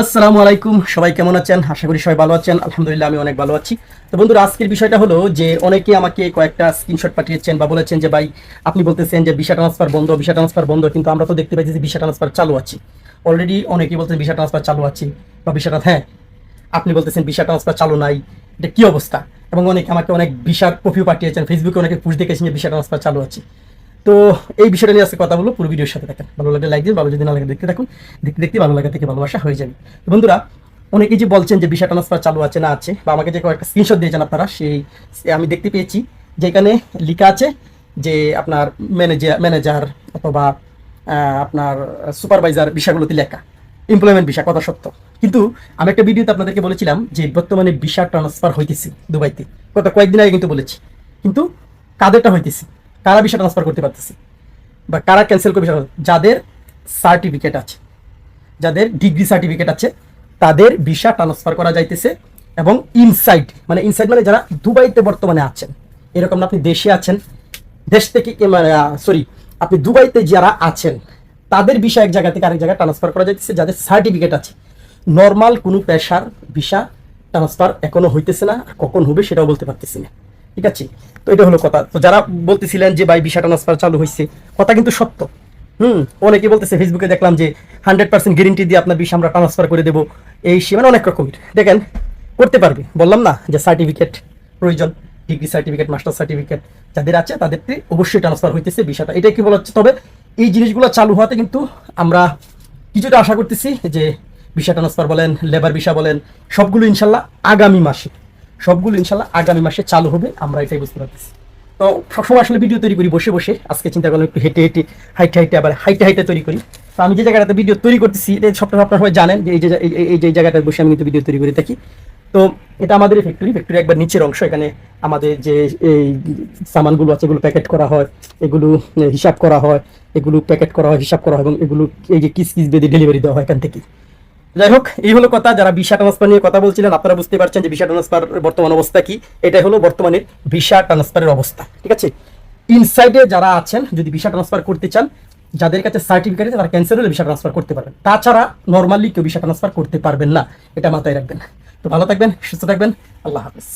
আসসালামু আলাইকুম, সবাই কেমন আছেন? আশা করি সবাই ভালো আছেন। আলহামদুলিল্লাহ আমি অনেক ভালো আছি। তো বন্ধুরা, আজকের বিষয়টা হলো যে, অনেকে আমাকে কয়েকটা স্ক্রিনশট পাঠিয়েছেন বা বলেছেন যে, ভাই, আপনি বলতেছেন যে, ভিসা ট্রান্সফার বন্ধ, ভিসা ট্রান্সফার বন্ধ। কিন্তু আমরা তো দেখতে পাচ্ছি যে ভিসা ট্রান্সফার চালু আছে। অলরেডি অনেকেই বলতেছেন ভিসা ট্রান্সফার চালু আছে বা ভিসাটা হ্যাঁ আপনি বলতেছেন ভিসা ট্রান্সফার চালু নাই। এটা কি অবস্থা? এবং অনেকে আমাকে অনেক ভিসার কপিও পাঠিয়েছেন। ফেসবুকে অনেকে পুষ দেখেছেন যে, ভিসা ট্রান্সফার চালু আছে। তো এই বিষয়টা নিয়ে আজকে কথা বলব। পুরো ভিডিওর সাথে দেখেন ভালো লাগলে লাইক দিন, ভালো যদি না লাগে দেখতে থাকুন। দেখতে দেখতে ভালো লাগা থেকে ভালোবাসা হয়ে যাবে। বন্ধুরা, অনেকেই যে বলছেন যে ভিসা ট্রান্সফার চালু আছে না আছে, বা আমাকে যে কয়েকটা স্ক্রিনশট দিয়েছেন আপনারা, সেই আমি দেখতে পেয়েছি যে এখানে লেখা আছে যে আপনার ম্যানেজার ম্যানেজার অথবা আপনার সুপারভাইজার বিষয়গুলোতে লেখা। এমপ্লয়মেন্ট ভিসা, কথা সত্য। কিন্তু আমি একটা ভিডিওতে আপনাদেরকে বলেছিলাম যে বর্তমানে ভিসা ট্রান্সফার হইতেছে দুবাইতে। গত কয়েকদিন আগে কিন্তু বলেছি। কিন্তু কাদেরটা হইতেছে? কারা ভিসা ট্রান্সফার করতে পারতেছে? বা কারা ক্যান্সেল করবে ভিসা যাদের সার্টিফিকেট আছে, যাদের ডিগ্রি সার্টিফিকেট আছে, তাদের ভিসা ট্রান্সফার করা যাইতেছে এবং ইনসাইড মানে ইনসাইড মানে যারা দুবাইতে বর্তমানে আছেন, এরকম না আপনি দেশে আছেন, দেশ থেকে সরি আপনি দুবাইতে যারা আছেন, তাদের ভিসা এক জায়গা থেকে আরেক জায়গায় ট্রান্সফার করা যাইতেছে, যাদের সার্টিফিকেট আছে। নর্মাল কোনো পেশার ভিসা ট্রান্সফার এখনও হইতেছে না কখন হবে সেটাও বলতে পারতেছি না। ঠিক আছে? তো এটা হলো কথা। তো যারা বলতেছিলেন যে, ভাই, ভিসা ট্রান্সফার চালু হয়েছে কথা কিন্তু সত্য। হুম? অনেকে বলতেছে ফেসবুকে দেখলাম যে হান্ড্রেড পার্সেন্ট গ্যারেন্টি দিয়ে আপনার বিষয় আমরা ট্রান্সফার করে দেবো। এই সে মানে অনেক রকমের। দেখেন, করতে পারবে। বললাম না যে সার্টিফিকেট প্রয়োজন ডিগ্রি সার্টিফিকেট মাস্টার সার্টিফিকেট যাদের আছে, তাদেরকে অবশ্যই ট্রান্সফার হইতেছে বিষয়টা এটাই কি বলা হচ্ছে? তবে এই জিনিসগুলো চালু হওয়াতে কিন্তু আমরা কিছুটা আশা করতেছি যে, ভিসা ট্রান্সফার বলেন লেবার ভিসা বলেন, সবগুলো ইনশাল্লাহ আগামী মাসে। সবগুলো ইনশাল্লাহ আগামী মাসে চালু হবে, আমরা এটাই বুঝতে পারতেছি। তো সবসময় আসলে ভিডিও তৈরি করি, বসে বসে। আজকে চিন্তা করলাম একটু হেঁটে হেঁটে, হাইটে হাইটে আবার হাইটে হাইটে তৈরি করি। তো আমি যে জায়গাটাতে ভিডিও তৈরি করতেছি, এটা সবটা আপনারা সবাই জানেন যে এই যে এই- যে জায়গাটায় বসে আমি কিন্তু ভিডিও তৈরি করে থাকি। তো এটা আমাদের ফ্যাক্টরি ফ্যাক্টরি একবার নিচের অংশ, এখানে আমাদের যে এই সামানগুলো আছে, এগুলো প্যাকেট করা হয়, এগুলো হিসাব করা হয়, এগুলো প্যাকেট করা হয়, হিসাব করা হয়, এবং এগুলো এই যে কিস কিস বেঁধে ডেলিভারি দেওয়া হয় এখান থেকে যাই হোক এই হলো কথা। যারা ভিসা ট্রান্সফার নিয়ে কথা বলছিলেন, আপনারা বুঝতে পারছেন যে ভিসা ট্রান্সফার বর্তমান অবস্থা কি। এটাই হলো বর্তমানের ভিসা ট্রান্সফারের অবস্থা, ঠিক আছে? ইনসাইডে যারা আছেন, যদি ভিসা ট্রান্সফার করতে চান, যাদের কাছে সার্টিফিকেট আছে, তারা ক্যান্সেল হলে ভিসা ট্রান্সফার করতে পারবেন। তাছাড়া নর্মালি কেউ ভিসা ট্রান্সফার করতে পারবেন না। এটা মাথায় রাখবেন। তো ভালো থাকবেন, সুস্থ থাকবেন। আল্লাহ হাফেজ।